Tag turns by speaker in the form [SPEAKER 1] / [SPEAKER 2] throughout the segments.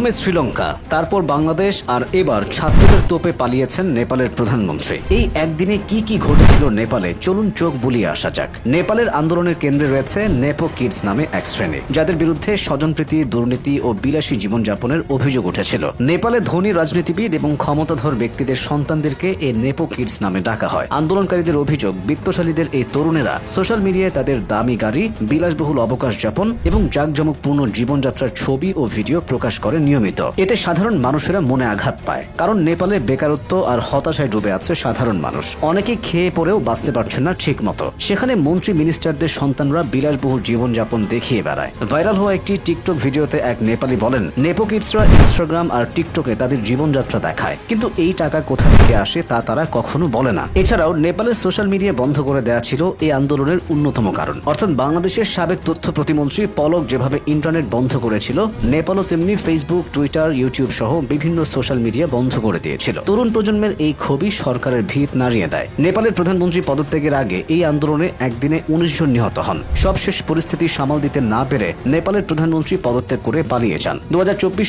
[SPEAKER 1] প্রথমে শ্রীলঙ্কা, তারপর বাংলাদেশ আর এবার ছাত্রদের তোপে পালিয়েছেন নেপালের প্রধানমন্ত্রী। এই একদিনে কি কি ঘটেছিল নেপালে? চলুন চোখ বুলিয়ে আসা যাক। নেপালের আন্দোলনের কেন্দ্রে রয়েছে নেপো কিডস নামে এক শ্রেণি, যাদের বিরুদ্ধে স্বজনপ্রীতি, দুর্নীতি ও বিলাসী জীবনযাপনের অভিযোগ উঠেছিল। নেপালে ধনী রাজনীতিবিদ এবং ক্ষমতাধর ব্যক্তিদের সন্তানদেরকে এই নেপো কিডস নামে ডাকা হয়। আন্দোলনকারীদের অভিযোগ বিত্তশালীদের এই তরুণেরা সোশ্যাল মিডিয়ায় তাদের দামি গাড়ি, বিলাসবহুল অবকাশ যাপন এবং জাঁকজমকপূর্ণ জীবনযাত্রার ছবি ও ভিডিও প্রকাশ করে নিয়মিত এতে সাধারণ মানুষেরা মনে আঘাত পায়। কারণ নেপালে বেকারত্ব আর হতাশায় ডুবে আছে সাধারণ মানুষ। অনেকে খেয়ে পড়েও বাঁচতে পারছেন না ঠিক মতো সেখানে মন্ত্রী মিনিস্টারদের সন্তানরা বিলাসবহুল জীবনযাপন দেখিয়ে বেড়ায়। ভাইরাল হওয়া একটি টিকটক ভিডিওতে এক নেপালি বলেন, নেপো কিডসরা ইনস্টাগ্রাম আর টিকটকে তাদের জীবনযাত্রা দেখায়। কিন্তু এই টাকা কোথা থেকে আসে তা তারা কখনো বলে না। এছাড়াও নেপালের সোশ্যাল মিডিয়া বন্ধ করে দেওয়া ছিল এই আন্দোলনের অন্যতম কারণ। অর্থাৎ বাংলাদেশের সাবেক তথ্য প্রতিমন্ত্রী পলক যেভাবে ইন্টারনেট বন্ধ করেছিল, নেপালও তেমনি ফেসবুক টুইটার, ইউটিউব সহ বিভিন্ন সোশ্যাল মিডিয়া বন্ধ করে দিয়েছিল। তরুণ প্রজন্মের এই ক্ষোভই সরকারের ভিত নাড়িয়ে দেয়। নেপালের প্রধানমন্ত্রী পদত্যাগের আগে এই আন্দোলনে একদিনে উনিশ জন নিহত হন। সবশেষ পরিস্থিতি সামাল দিতে না পেরে নেপালের প্রধানমন্ত্রী পদত্যাগ করে পালিয়ে যান। দু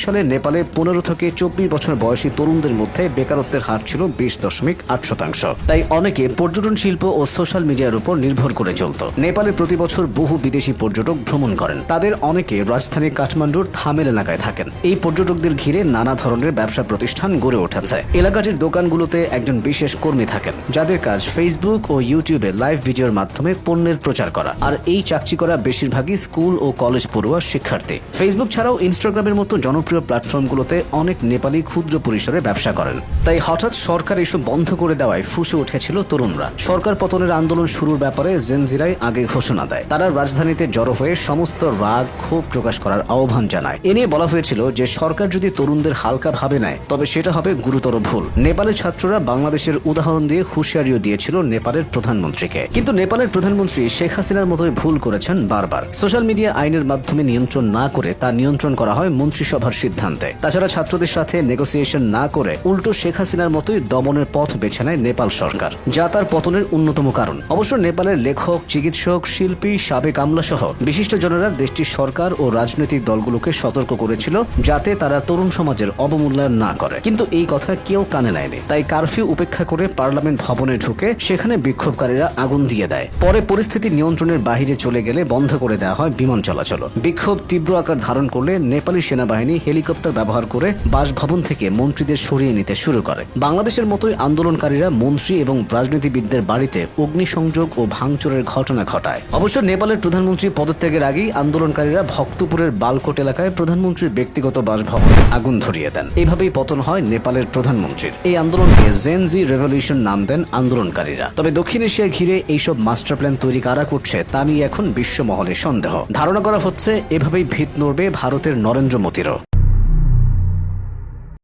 [SPEAKER 1] সালে নেপালে পনেরো থেকে চব্বিশ বছর বয়সী তরুণদের মধ্যে বেকারত্বের হার ছিল বিশ দশমিক আট শতাংশ। তাই অনেকে পর্যটন শিল্প ও সোশ্যাল মিডিয়ার উপর নির্ভর করে চলত। নেপালে প্রতি বছর বহু বিদেশি পর্যটক ভ্রমণ করেন। তাদের অনেকে রাজধানী কাঠমান্ডুর থামেল এলাকায় থাকেন। এই পর্যটকদের ঘিরে নানা ধরনের ব্যবসা প্রতিষ্ঠান গড়ে উঠেছে। এলাকাটির দোকানগুলোতে একজন বিশেষ কর্মী থাকেন, যাদের কাজ ফেসবুক ও ইউটিউবে লাইভ ভিডিওর মাধ্যমে পণ্যের প্রচার করা। আর এই চাকরি করা বেশিরভাগই স্কুল ও কলেজ পড়ুয়া শিক্ষার্থী। ফেসবুক ছাড়াও ইনস্টাগ্রামের মতো জনপ্রিয় প্ল্যাটফর্মগুলোতে অনেক নেপালি ক্ষুদ্র পরিসরে ব্যবসা করেন। তাই হঠাৎ সরকার এসব বন্ধ করে দেওয়ায় ফুসে উঠেছিল তরুণরা। সরকার পতনের আন্দোলন শুরুর ব্যাপারে জেনজিরাই আগে ঘোষণা দেয়। তারা রাজধানীতে জড়ো হয়ে সমস্ত রাগ ক্ষোভ প্রকাশ করার আহ্বান জানায়। এ নিয়ে বলা হয়েছিল যে সরকার যদি তরুণদের হালকা ভাবে নেয়, তবে সেটা হবে গুরুতর ভুল। নেপালের ছাত্ররা বাংলাদেশের উদাহরণ দিয়ে হুঁশিয়ারিও দিয়েছিল নেপালের প্রধানমন্ত্রীকে। কিন্তু নেপালের প্রধানমন্ত্রী শেখ হাসিনার মতোই ভুল করেছেন বারবার। সোশ্যাল মিডিয়া আইনের মাধ্যমে নিয়ন্ত্রণ না করে তা নিয়ন্ত্রণ করা হয় মন্ত্রিসভার সিদ্ধান্তে। তাছাড়া ছাত্রদের সাথে নেগোসিয়েশন না করে উল্টো শেখ হাসিনার মতোই দমনের পথ বেছে নেয় নেপাল সরকার, যা তার পতনের অন্যতম কারণ। অবশ্য নেপালের লেখক, চিকিৎসক, শিল্পী সাবেক আমলা সহ বিশিষ্ট জনেরা দেশটির সরকার ও রাজনৈতিক দলগুলোকে সতর্ক করেছিল যাতে তারা তরুণ সমাজের অবমূল্যায়ন না করে। কিন্তু এই কথা কেউ কানে নেয়নি। তাই কারফিউ উপেক্ষা করে পার্লামেন্ট ভবনে ঢুকে সেখানে বিক্ষোভকারীরা আগুন দিয়ে দেয়। পরে পরিস্থিতি নিয়ন্ত্রণের বাহিরে চলে গেলে বন্ধ করে দেওয়া হয় বিমান চলাচল বিক্ষোভ তীব্র আকার ধারণ করলে নেপালি সেনাবাহিনী হেলিকপ্টার ব্যবহার করে বাসভবন থেকে মন্ত্রীদের সরিয়ে নিতে শুরু করে। বাংলাদেশের মতোই আন্দোলনকারীরা মন্ত্রী এবং রাজনীতিবিদদের বাড়িতে অগ্নিসংযোগ ও ভাঙচুরের ঘটনা ঘটায়। অবশ্য নেপালের প্রধানমন্ত্রী পদত্যাগের আগেই আন্দোলনকারীরা ভক্তপুরের বালকোট এলাকায় প্রধানমন্ত্রীর ব্যক্তিগত বাসভবনে আগুন ধরিয়ে দেন। এভাবেই পতন হয় নেপালের প্রধানমন্ত্রীর। এই আন্দোলনকে জেনজি রেভলিউশন নাম দেন আন্দোলনকারীরা। তবে দক্ষিণ এশিয়া ঘিরে এইসব মাস্টার প্ল্যান তৈরি কারা করছে তা নিয়ে এখন বিশ্বমহলে সন্দেহ। ধারণা করা হচ্ছে, এভাবেই ভিত নড়বে ভারতের নরেন্দ্র মোদীরও।